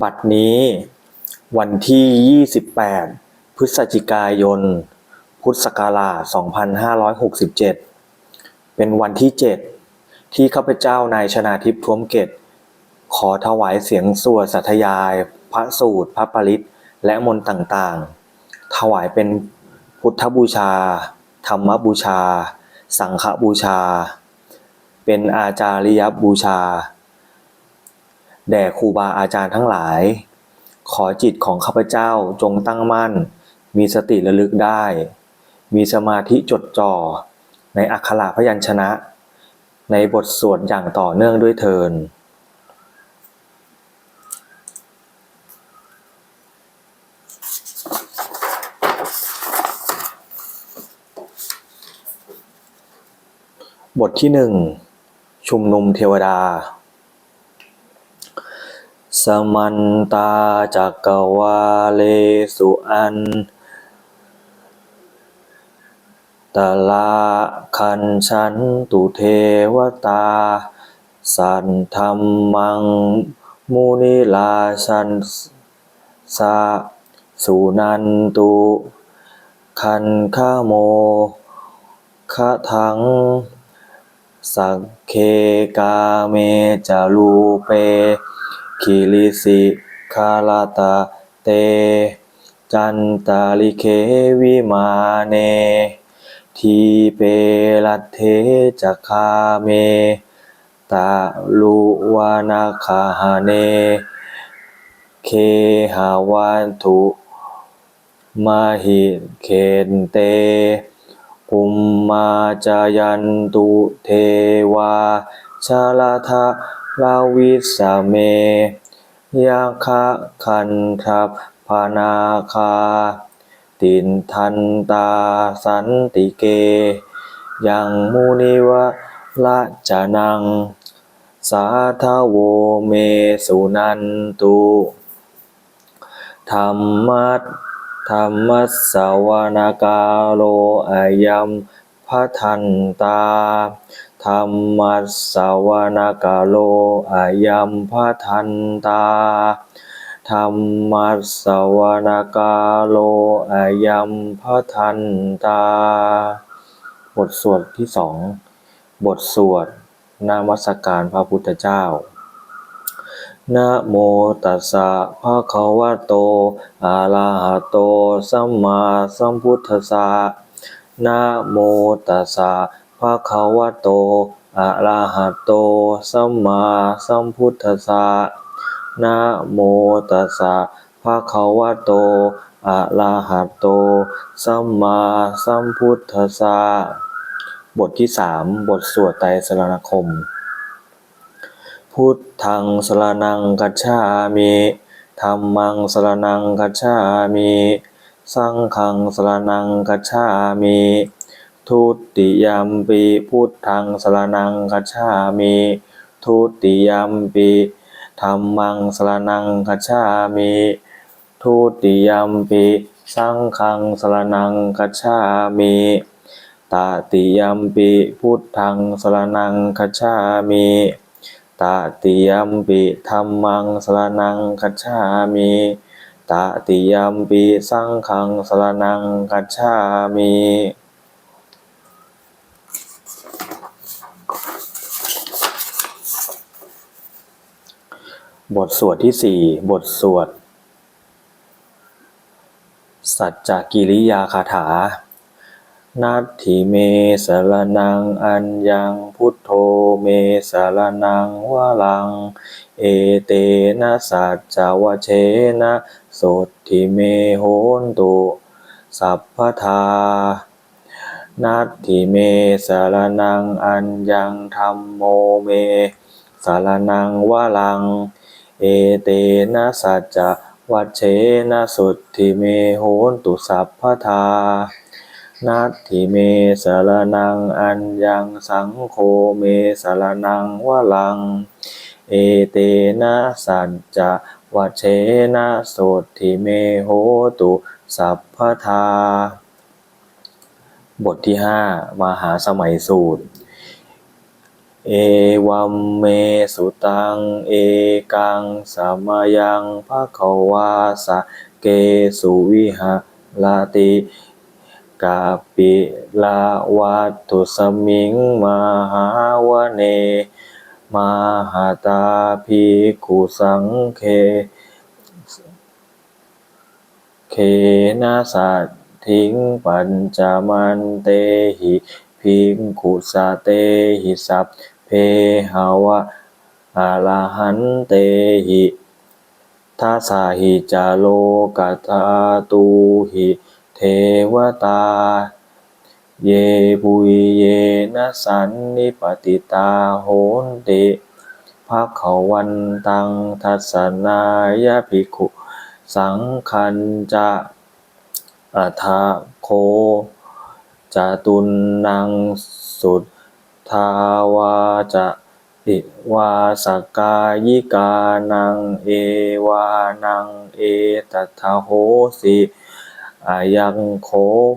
บัดนี้วันที่ 28 พฤศจิกายน พุทธศักราช 2567 เป็นวันที่ 7 ที่ข้าพเจ้านายชนาทิพย์ท้วมเกตขอถวายเสียงสวดสัทยาย พระสูตร พระปริตและมนต์ต่างๆ ถวายเป็นพุทธบูชา ธรรมบูชา สังฆบูชา เป็นอาจาริยบูชา แด่ครูบาอาจารย์ทั้งหลาย ขอจิตของข้าพเจ้าจงตั้งมั่น มีสติระลึกได้ มีสมาธิจดจ่อ ในอักขระพยัญชนะ ในบทสวดอย่างต่อเนื่องด้วยเทินบทที่หนึ่งชุมนุมเทวดา สมันตาจักวาเลสุอันตลาคันชันตุเทวตา สันธรรมัง มุนิลาชันสาสุนันตุ คันฆาโมคะทัง สักเคกาเมจารูเป คิริสิคาลาตาเต จันตาลิเควิมาเน ทีเปรัตเทจักคาเม ตาลุวานาคาหาเน เคหาวันทุมาหิเคนเตปุมมาจายันตุเทวาชาลาทะ ลาวิสเม ยาคะคันทัพพานาคา ตินทันตาสันติเก ยังมุนิวะละจานัง สาทาโวเมสุนันตุธรรมัสธรรมสสวนากาโลอายัม พทันตา ธรรมัสสวนากาโลอายัมพัทันตา ธรรมัสสวนากาโลอายัมพัทันตา บทสวดที่สอง บทสวดนามสการพระพุทธเจ้านะโมตัสสะภะคะวะโต อะระหะโต สัมมาสัมพุทธัสสะ นะโมตัสสะภะคะวะโตอะระหะโตสัมมาสัมพุทธัสสะนะโมตัสสะภะคะวะโตอะระหะโตสัมมาสัมพุทธัสสะบทที่สามบทสวดไตรสรณคม พุทธังสรนังกัจฉามิธัมมังสรนังกัจฉามิ สังฆังสรนังกัจฉามิทุติยัมปิพุทธังสรนังกัจฉามิทุติยัมปิธัมมังสรนังกัจฉามิทุติยัมปิสังฆังสรนังกัจฉามิตติยัมปิพุทธังสรนังกัจฉามิตติยัมปิธัมมังสรนังกัจฉามิ ตติยัมปิสังฆังสรนังกัจฉามิบทสวดที่สี่บทสวด สัจจกิริยาคาถานัตถิเมสรนังอัญญังพุทโธเมสรนังวะลัง เอเตนะสัจจวเชนะโสทิเมโหนตุสัพพทานัตถิเมสารนังอัญญังธรรมโมเม สารนังวะลัง เอเตนะสัจจวัชเชนะสุทธิเมโหนตุสัพพทานัตถิเมสารนังอัญญังสังโฆเมสารนังวะลัง เอเตนะสัจจวัชเชนะโสทิเมโหตุ สัพพทา บทที่ห้ามหาสมัยสูตร เอวัมเมสุตัง เอกังสมยังภะคะวาสะเกสุวิหะลาติกาปิลาวัตุสมิงมหาวเน มหาตาภิกขุสังเค เคนะสัตถิงปัญจมันเตหิภิกขุสะเตหิสัพเพหาวะอะระหันเตหิทัสสหิจาโลกัตาตูหิ เทวตา เยปุยเยนะสันนิปติตาโหนติภะคะวันตังทัสนายะภิกขุ สังคันจะอัทาโคจตุนนังสุดทาวาจะอิวาสกายิกานังเอวานังเอตัทโหสิ อายังโค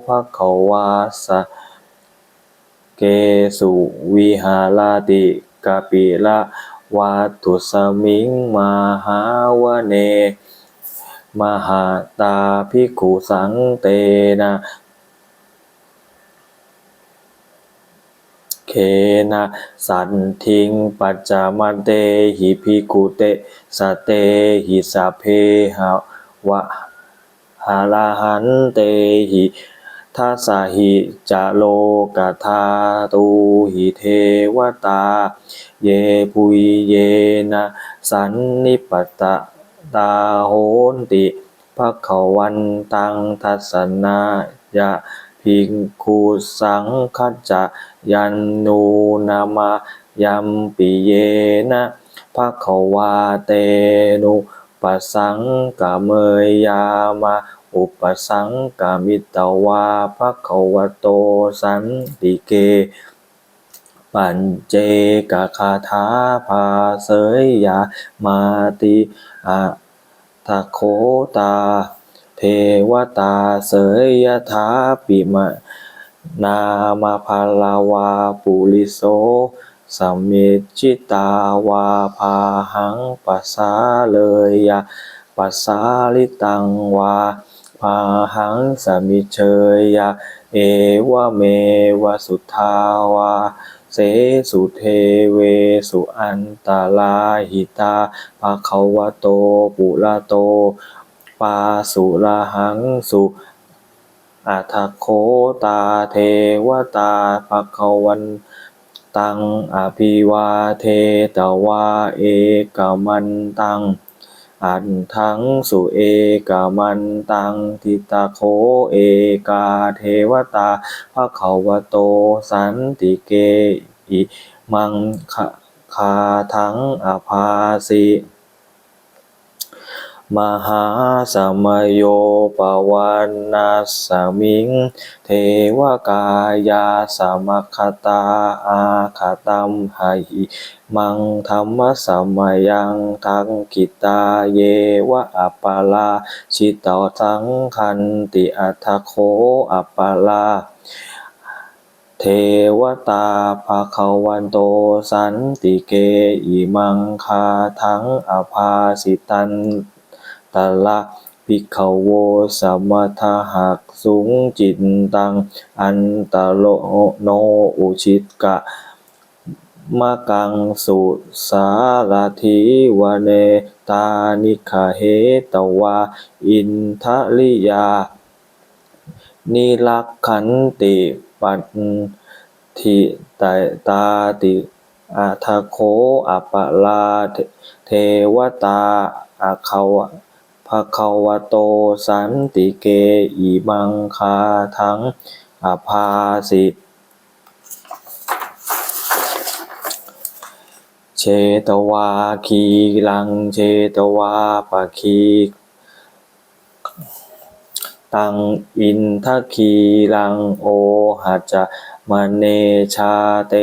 ภะควาสะเกสุวิหารติกาปิละวัตุสมิงมหาวเน มหาตาภิกขุสังเตนะเคนะสันทิงปัจจามันเตหิภิกขุเตสเตหิสัพเพหาวะ หาลาหันเตหิทัสหิจาโลกธาตูหิเทวตา เยปุยเยนะสันนิปตะตาโหนติภะคะวันตังทัสนายะภิกขุสังคัจจะยันนูนามายัมปิเยนะภะคะวาเตนุปัสสังกะเมยยามา อุปสังกามิตวาภะคะวะโตสันติเก ปัญเจกะคาถาภาเสยยามาติอะทะโคตา เทวตาเสยยถาปิมะนามาพาลาวาปุริโสสัมมิจิตาวาพาหังปัสสาเลยยะปัสสาลิตังวาาหังสมิเชยยะเอวะเมวะสุทาวา เสสุเทเวสุอันตาลาหิตาภะคะวะโต ปุระโต ปาสุระหังสุอัทโคตาเทวตาภะคะวันตังอภิวาเทตวาเอกมันตัง อันทังสุเอกมันตังทิตาโคเอกาเทวตาภะขาวโตสันติเกอิมังคะคาทังอภาสิ มหาสมโยปวันนาสมิง เทวกายาสมัคตาอาคาตัมหะหิมังธรรมสมยังทังกิตาเยวะอัปปลาชิตาสังคันติอัทโคอัปปลาเทวตาภาควันโตสันติเกอิมังคาทังอภาสิตัน ตละภิขโวสมมาหักสุงจินตัง อันตโลโนอุชิตกะมะกังสุสารถิวเนตานิคาเหตวา อินทะลิยา นิรักขันติปันทิตาตาติอาทาโคอัปปลาเทวตาอาคาว ภะคะวะโตสันติเกอิมังคาทังอภาสิเชตวาคีลังเชตวาปะคีตังอินทคีลังโอหัจมเนชาเต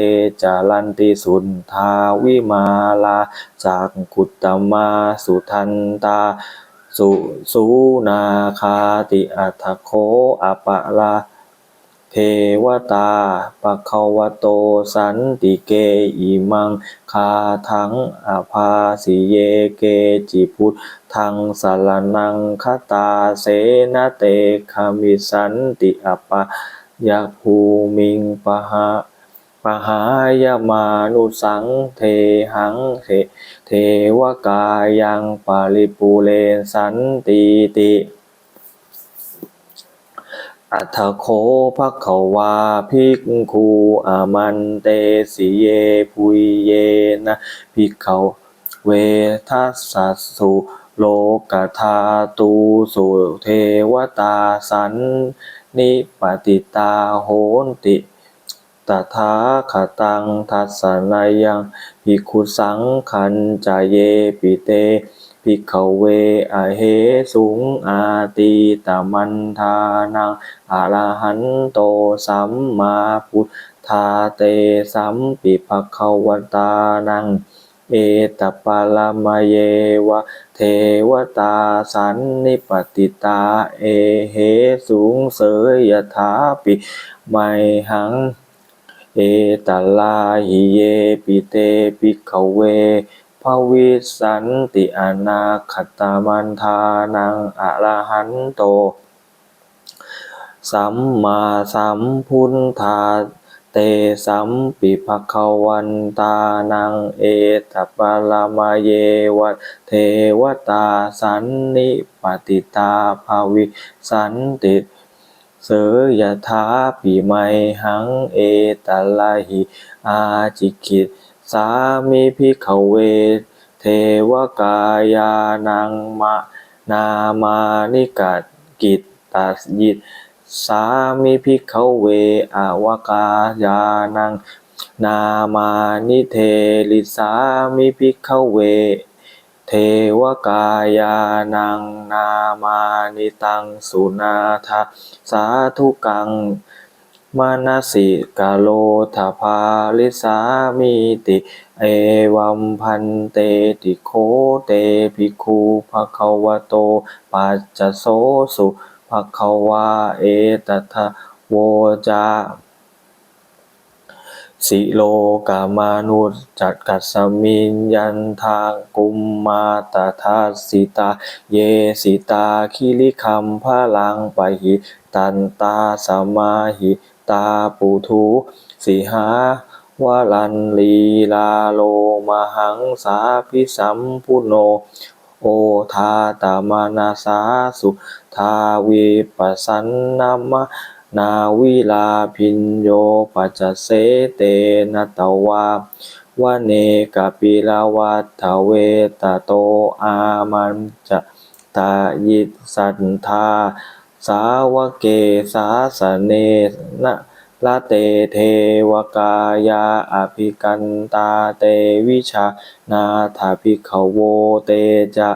จารันติสุนทาวิมาลาจากกุตตมาสุทันตา สุสูนาคาติอัทโคอปะลาเทวตาปะคะวโตสันติเกอิมังคาทังอาภาสิเยเกจิพุทธังสารนังคตาเสนะเตคามิสันติอปะยะภูมิงปะหะ ปหายมานุสังเทหังเทเทวกายังปาริปูเรสันติติอัทโคภควาภิกขุอามันเตสิเยปุยเยนะภิกขเวทัสสสสุโลกธาตูสุเทวตาสันนิปติตาโหนติ ตถาคตังทัสสนายังภิกขุสังขันจาเยปิเตภิกขเวอเหสุงอาตีตมันทานังอะระหันโตสัมมาพุทธาเตสัมปิภควตานัง เอตปาลามเยวะเทวตาสันนิปติตา เอเหสุงเสยยถาปิไมหัง เอตลาหิเยปิเตปิกขเวภวิสันติอนาคตามันทานังอะระหันโต สัมมาสัมพุทธาเตสัมปิภควันตานังเอตปาลามเยวะเทวตาสันนิปติตาภาวิสันติ เสยถาปิไมหังเอตลาหิอาจิกิตสามิพิขเวเทวกายานังมะนามานิกัดกิตตัสยิตสามิพิขเวอาวกายานังนามานิเทลิสามิพิขเว เทวกายานังนามานิตังสุนาทาสาธุกังมานสิกาโลทภาลิสามิติ เอวัมพันเตติโคเตภิกขุภะควะโต ปัจจโสสุภะควาเอตทะโวจา สิโลกามานุจจักกัสสมินยันทากุมมาตทัสสิตา เยสิตาคิริคัมพลังปะหิตันตาสมาหิตาปุถุสิหาวลันลีลาโลมหังสาพิสัมพุโน โอทาตามานาสาสุทาวิปัสสันนามะ นาวิลาพินโยปัจเสเตนะตวาวเนกปิลาวัฏฐเวตโตอามันจะตายิสันทาสาวเกสาสเนนะละเตเทวกายาอภิกันตาเตวิชานาถาภิขโวเตจะ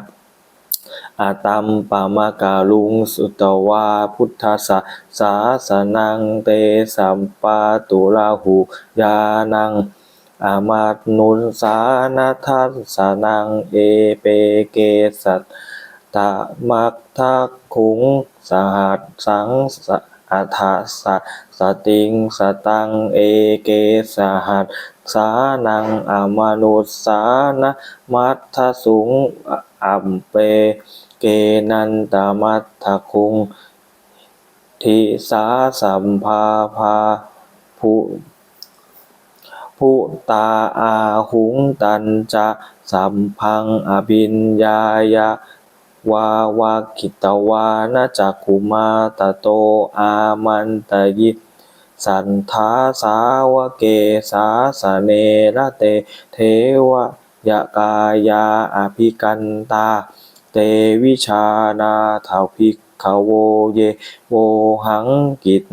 อาตัมปามากาลุงสุตวาพุทธสสะสาสนังเตสัมปาตุลาหูยานังอามาตนุนสานาทัสสานังเอเปเกสัตตะมักทักขุงสหัสสังสอัฏฐสสติงสตังเอเกสหัส สานังอามนุสานะมัทธสุงอัมเป เกนันตมัตถคุง ทิสาสัมภาภาภูภูตาอาหุงตันจะสัมพังอภินญายะวาวาคิตวานะจักขุมาตโตอามันตยิ สันทาสาวเกสาสเนระเต เทวยกายาอภิกันตา เตวิชานาถาภิกขโวเยโวหังกิต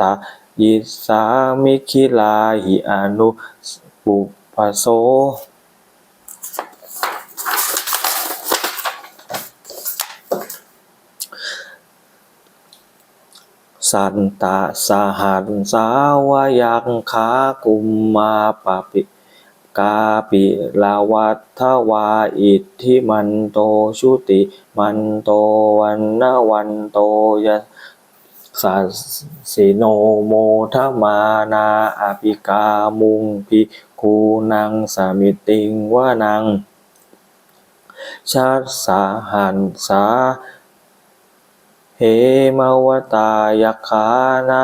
ตายิสามิคิลาหิอนุปุปโส สันตะสหัสสาวยังขากุมมาปะปิกาปิลาวัฏทวาอิทธิมันโตชุติมันโตวันนวันโตยะสัสสิโนโมทมานาอภิกามุงพิคูนังสามิติงวานังชัสสาหันสา เหมวตายคานา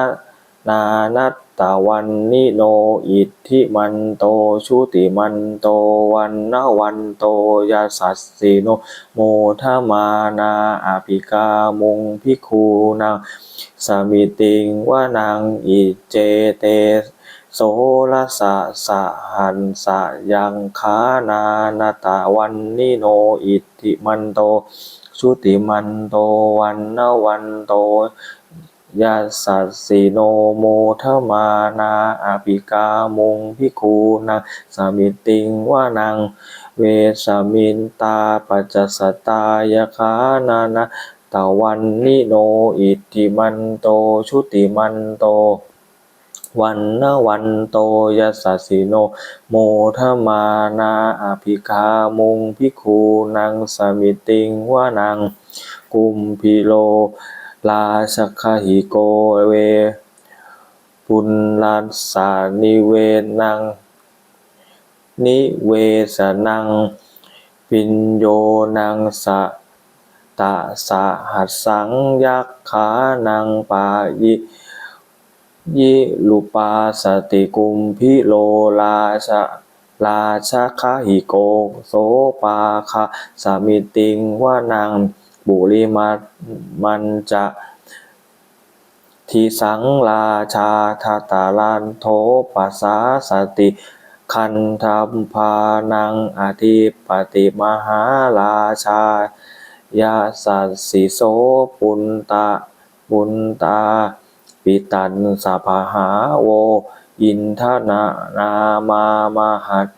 นานัตตวันนิโนอิทธิมันโตชุติมันโตวันนวันโตยาสัสสิโนโมทมานาอภิกามุงพิคูนังสมิติงวานังอิเจเตโสรสะสะหันสะยังคานานาตาวันนิโนอิทธิมันโต ชุติมันโตวันนวันโตยัสสัสสิโนโมทมานาอภิกามุงพิคูนังสมิติงวานัง เวสามินตาปัจจสตายคานานะตาวันนิโนอิทธิมันโตชุติมันโต วันนวันโตยัสสสสิโน โมทมานาอภิคามุงพิคูนังสมิติงวานัง กุมพิโล ลาชคหิโกเว ปุณลัสสานิเวนัง นิเวสนัง ปิญโยนังสะตะสะหัสสังยักขานังปายิ ยิลุปาสติกุมพิโลลาชะราชคหิโกโสปาคะสามิติงวานังบุริมัตมันจะทิสังราชาทาตาลันโทปัสสาสติคันธรรมพานังอธิปติมหาราชายาสัสสิโสปุนตะปุนตา ปิตันสภาหาโว อินทนานามามหัต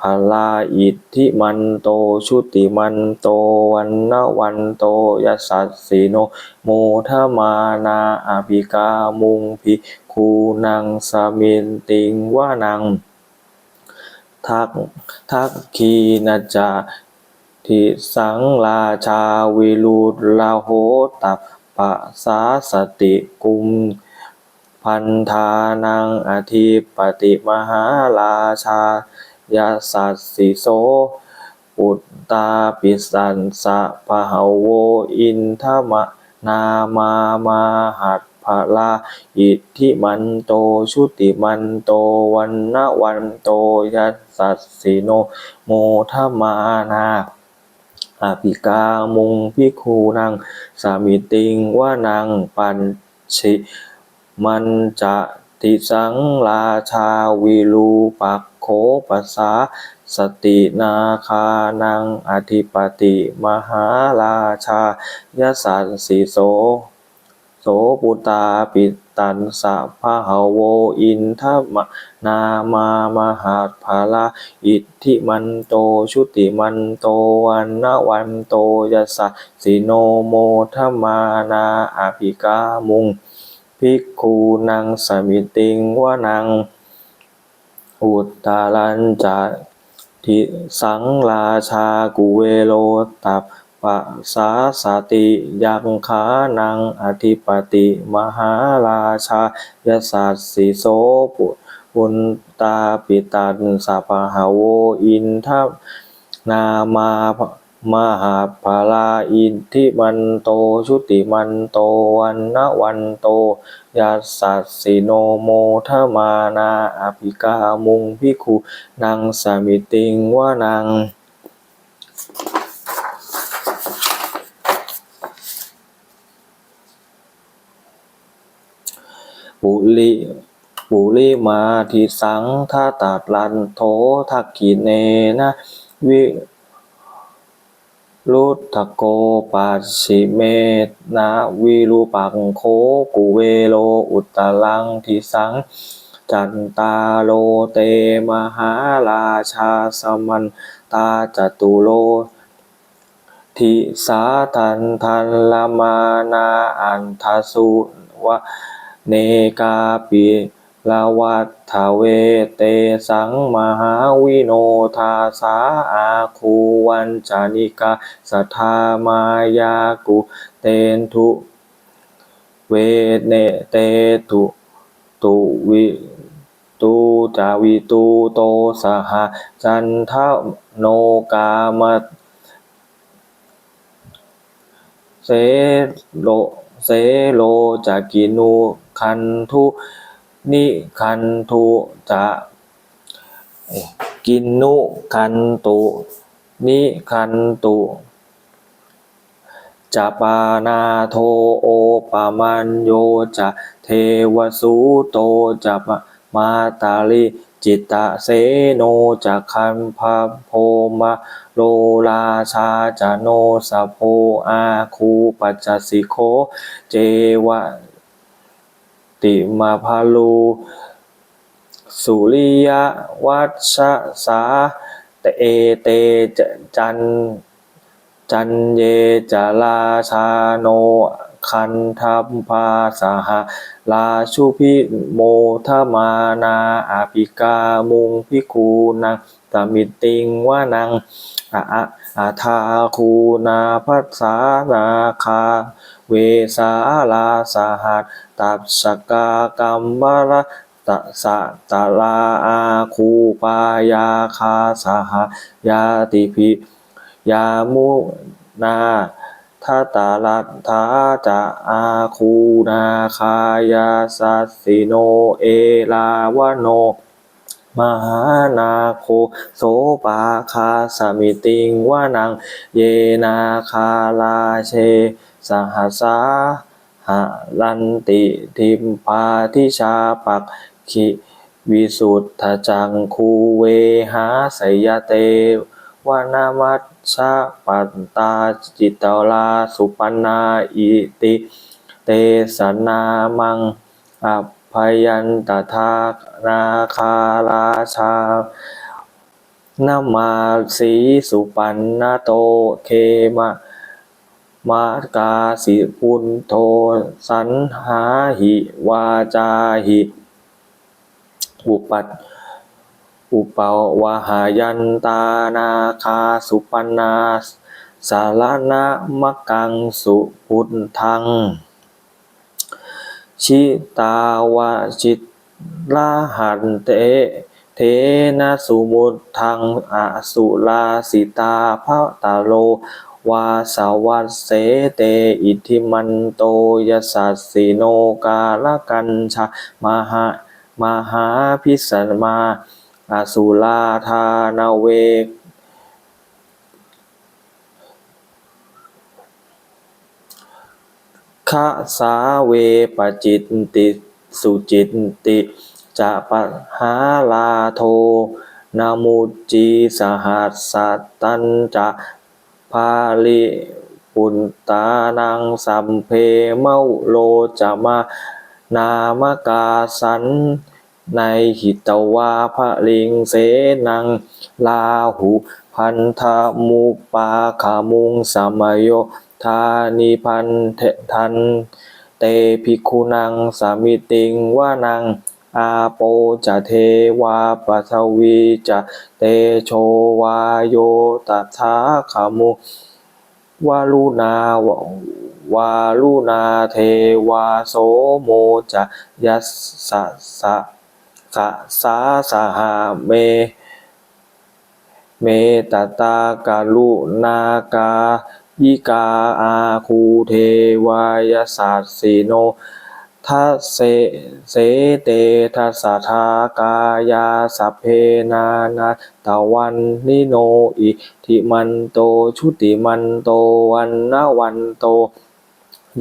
พลาอิทธิมันโตชุติมันโตวันนวันโตยัสสัสสิโนโมทมานาอภิกามุงพิคูนังสมินติงวานัง ทักทักคีนาจาทิสังราชาวิรุลาโหตัป ปะสาสติกุม พันธานังอธิปติมหาราชายาสัสสิโสปุตตาปิสันสะพะหาโวอินทมะนามามาหัตภลาอิทธิมันโตชุติมันโตวันนวันโตยาสัสสิโนโมทมานา อาภิกามุงพิคูนังสามิติงว่านังปัญชิมันจะติสังราชาวิลูปักโขปัสาสตินาคานังอธิปติ มหาราชายสันสิโส ปุตาปิตันสะพะหโวอินทมะนามามหาภาลาอิทธิมันโตชุติมันโตวันนวันโตยัสสะสิโนโมทมานาอภิกามุงภิกคูนังสมิติงวานัง อุตตารัญจะทิสังราชากุเวโลตัป ปะสาสติยังขานังอธิปติมหาราชายสัสสิโสปุปุนตาปิตันสัพหาโวอินทนามามหาภาลาอินทิมันโตชุติมันโตวันนวันโตยัสสัสสิโนโมทมานาอภิกามุงพิคูนังสามิติงวานัง ปุริปุริมาทิสังทาตัดลันโททักขิเนนะวิรุทธโกปัสฉิเมนะวิรูปังโคกุเวโลอุตตรังทิสังจันตาโลเตมหาราชาสมันตาจตุโลทิสาทันทันละมานาอันทสุวะ เนกาปิลาวัฏฐเวเตสังมหาวิโนทาสาอาคูวันจานิกาสัทธามายากุเตนทุเวเนเตตุตุวิตูจาวิตูโตสหจันทโนกามะเสโลเสโลจะกินุ คันทุนิคันทุจะกินนุคันตุนิคันตุจะปานาโทโอปามันโยจะเทวสูโตจะมาตาลิจิตตะเสโนจะคันพะโพมะโลราชาจะโนสะโพอาคูปัจจสิโค เจวะ ติมาพาลูสุริยวัชสาเตเอเตจจันจันเยจาราชาโน คันทัพพาสหราชุพิโมทมานาอาภิกามุงพิคูนังตมิติงวานังอะอะอาทาคูนาพัสสานาคา เวสาลาสหัสตัสสกากรรมระตสะตะลาอาคูปายาคาสหยาติภิยามุนา ทตาลัทาจะอาคูนาคายาสัสสิโนเอลาวโน มหานาโคโสปาคาสมิติงวานัง เยนาคาลาเช สหัสาหะรันติทิมปาทิชาปักขิวิสุทธจังคูเวหาสยเตวานามัช ชะปัตตาจิตตลาสุปันนาอิติเตสนามังอภยันตทานาคาราชานามาสีสุปันนาโตเคมะมากาสิพุนโทสันหาหิวาจาหิอุปัต อุปาวาหายันตานาคาสุปันาสารณะมะกังสุพุทธัง ชิตาวาจิตลาหันเต เทนะสุมุตทังอสุลาสิตาภะตาโล วาสาวัสเสเต อิทิมันโตยสัสสิโนกาลกันชามหามหาพิสันมา อสุลาธานาเวขะสาเวปจิตติสุจิตติจะปะหาลาโทนามุจีสหัสสัตตันจะพาลิปุตตานังสัมเพเมาโลจะมานามกาสัน ในหิตวาภลิงเสนังลาหุพันธมุปาขามุงสมโยทานิพันเททันเตภิกขุนังสามิติงวานังอาโปจะเทวาปัทวีจะเตโชวาโยตัทธาขามุวาลุนาววาลุนาเทวาโสโมจะยัสสะะสาสหาเม เมตตากาลุนากายิกาอาคูเทวายสัสสิโนทัสเสเสเตทัสทากายาสัพเพนานาตวันนิโนอิทิมันโตชุติมันโตวันนาวันโต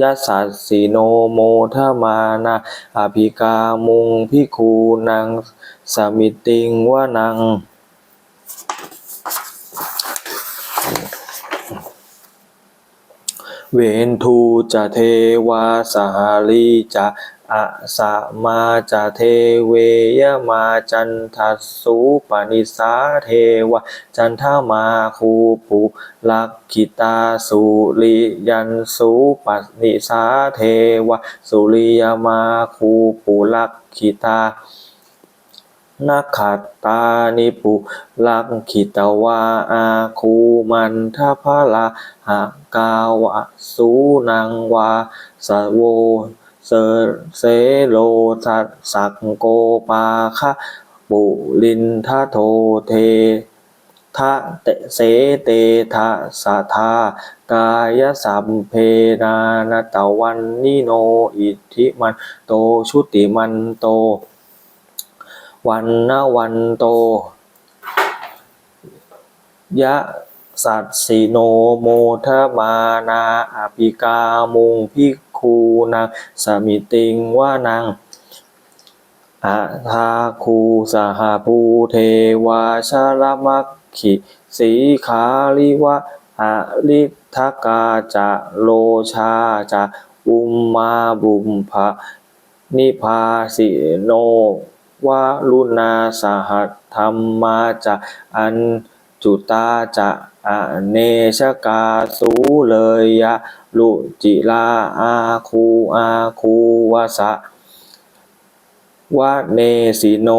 ยัสสัสสิโนโมทมานาอภิกามุงพิคูนังสมิติงวานังเวนทูจะเทวาสหาลีจะ อะสะมาจะเทเวยมาจันทัสสุปนิสาเทวะ จันทมาคูปุลักขิตาสุริยันสุปนิสาเทวะ สุริยมาคูปุลักขิตานักขัตตานิปุลักขิตวาอาคูมันทพลาหากาวะสูนังวาสโว เสเสโลสัสสักโกปาคะปุลินทโทเททะเตเสเตทะสะทากายสัมเพนานตะวันนิโนอิทธิมันโตชุติมันโต วันนวันโต ยะสัตสิโนโมทมานาอภิกามุงพิก คูนังสมิติงว่านังอาทาคูสหภูเทวาชลมัคคิสีขาลิวะอะลิทกาจะโลชาจะอุมมาบุมภะนิพาสิโนวาลุนาสหัธรรมาจะอันจุตาจะ อเนชกาสูเลยยะลุจิลาอาคูอาคูวะสะวะเนสิโน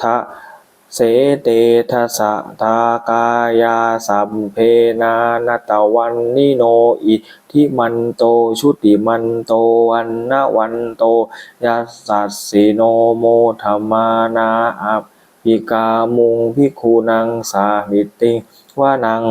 ทะเสเตทะสะทากายาสัมเพนานตะวันนิโนอิทิมันโตชุติมันโตวันนะวันโตยัสสัสสิโนโมธรรมานาอภิกามุงพิคูนังสามิติวานัง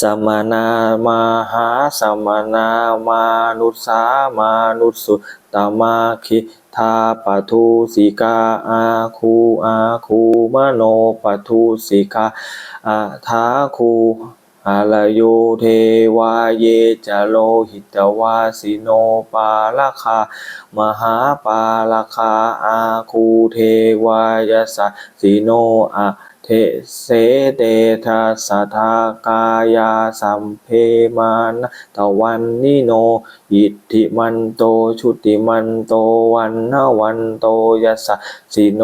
สมนามาหาสมนามานุสามานุสสุตมาคิทาปทุสิกาอาคูอาคูมโนปทุสิกาอาทาคูอาลโยเทวาเยจโลหิตวาสิโนปาลคามหาปาลคาอาคูเทวายสัสสิโนอะ เทเสเตทัสทากายาสัมเพมานะตะวันนิโน อิทธิมันโตชุติมันโตวันนวันโตยัสสสิโน